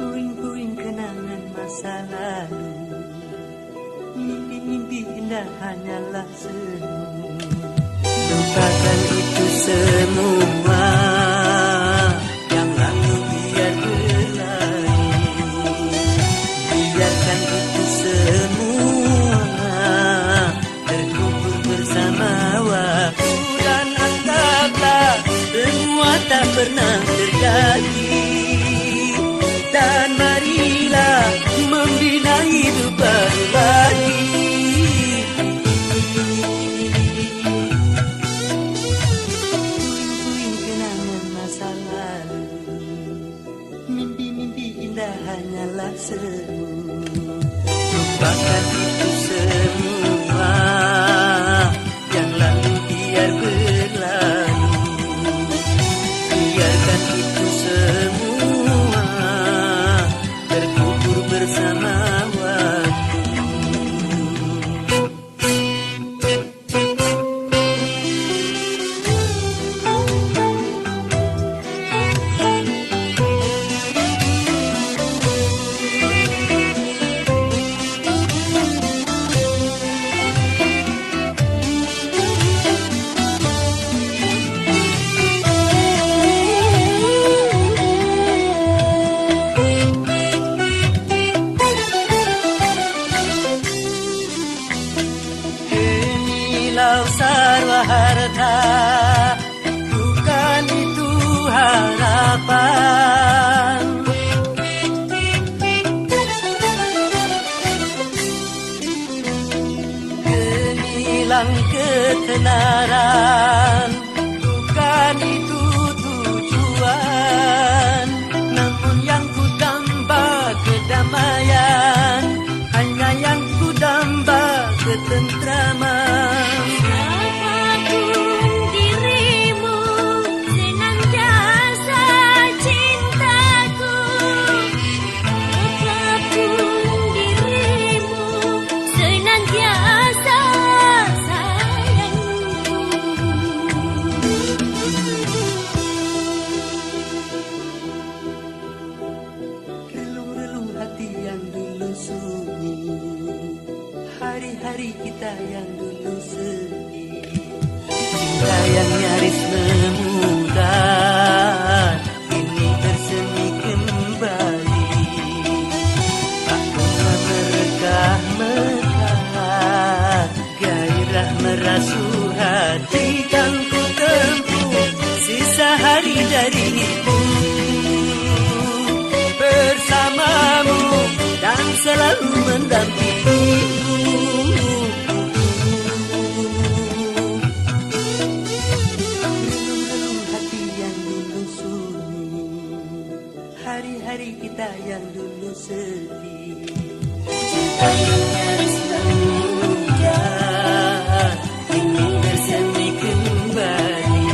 Puing-puing kenangan masa lalu. Mimpi-mimpi indah hanyalah semu itu semua Yang lalu biar berlalu. Biarkan itu semua Terkubur bersama waktu Dan anggaplah semua tak pernah terjadi mimpi-mimpi indah hanyalah semu. Lupakan Gemilang ketenaran Hari-hari kita yang dulu sedih. Cinta yang nyaris memudar Ini bersemi kembali. Tak pernah merekah-mekah Gairah merasuh hati Kan ku tempuh. Sisa hari dari bersamamu dan selalu mendampingi dulu Cinta yang harus memudar ini bersemi kembali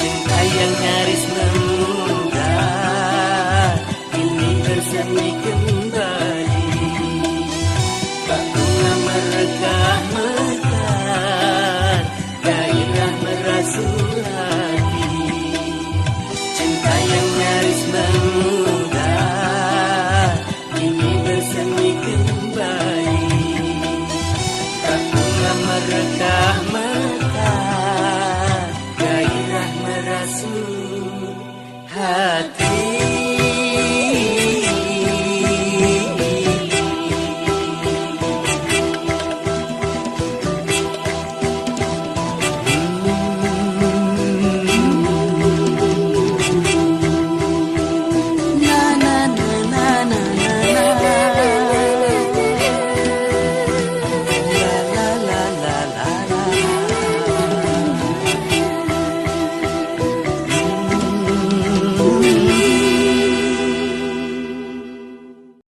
Cinta yang